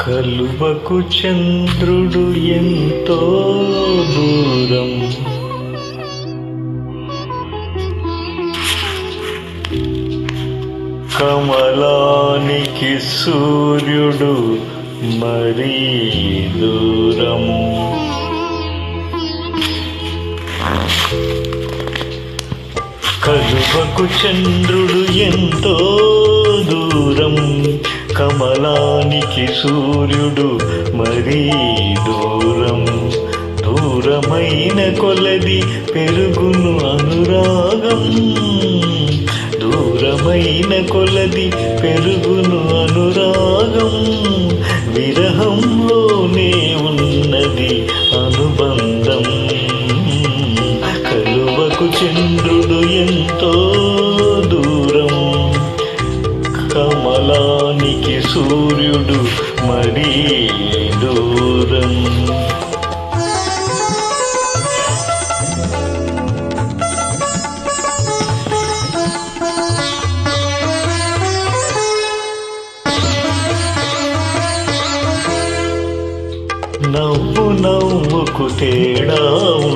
కలువకు చంద్రుడు ఎంతో దూరం. కమలానికి సూర్యుడు మరీ దూరం. కలువకు చంద్రుడు ఎంతో దూరం కమలానికి సూర్యుడు మరీ దూరం. దూరమైన కొలది పెరుగును అనురాగం దూరమైన కొలది పెరుగును అనురాగం. విరహంలో కలువకు చంద్రుడు ఎంతో దూరం. కమలానికి సూర్యుడు మరీ దూరం. నవ్వు నవ్వుకు తేడా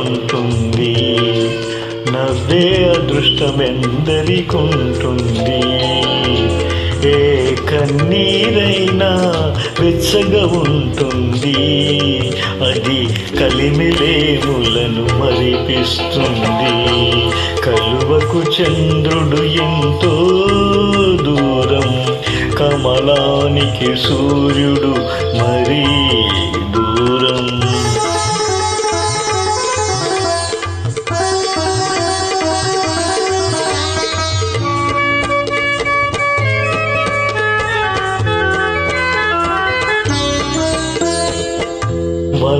ఉంటుంది. నవ్వే అదృష్టమెందరికుంటుంది? ఏ కన్నీరైనా వెచ్చగా ఉంటుంది అది కలిమిలేములను మరిపిస్తుంది. కలువకు చంద్రుడు ఎంతో దూరం కమలానికి సూర్యుడు మరీ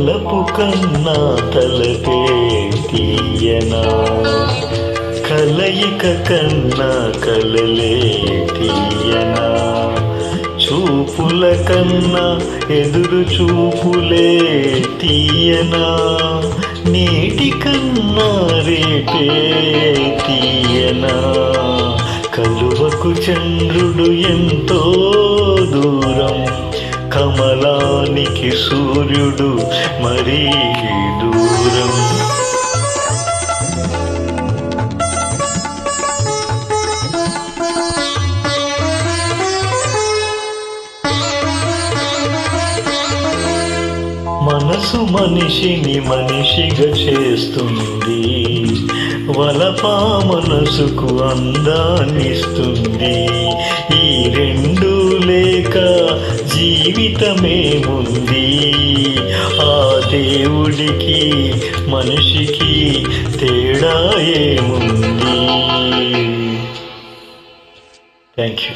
తలపు కన్నా తలపే తీయనా? కలయిక కన్నా కలలే తీయనా? చూపుల కన్నా ఎదురు చూపులే తీయనా? నీటి కన్నా రేపే తీయనా? కలువకు చంద్రుడు ఎంతో దూరం కమలానికి సూర్యుడు మరీ దూరం. మనసు మనిషిని మనిషిగా చేస్తుంది. వలపా మనసుకు అందాన్ని జీవితమేముంది ఆ దేవుడికి మనిషికి తేడా ఏముంది? Thank you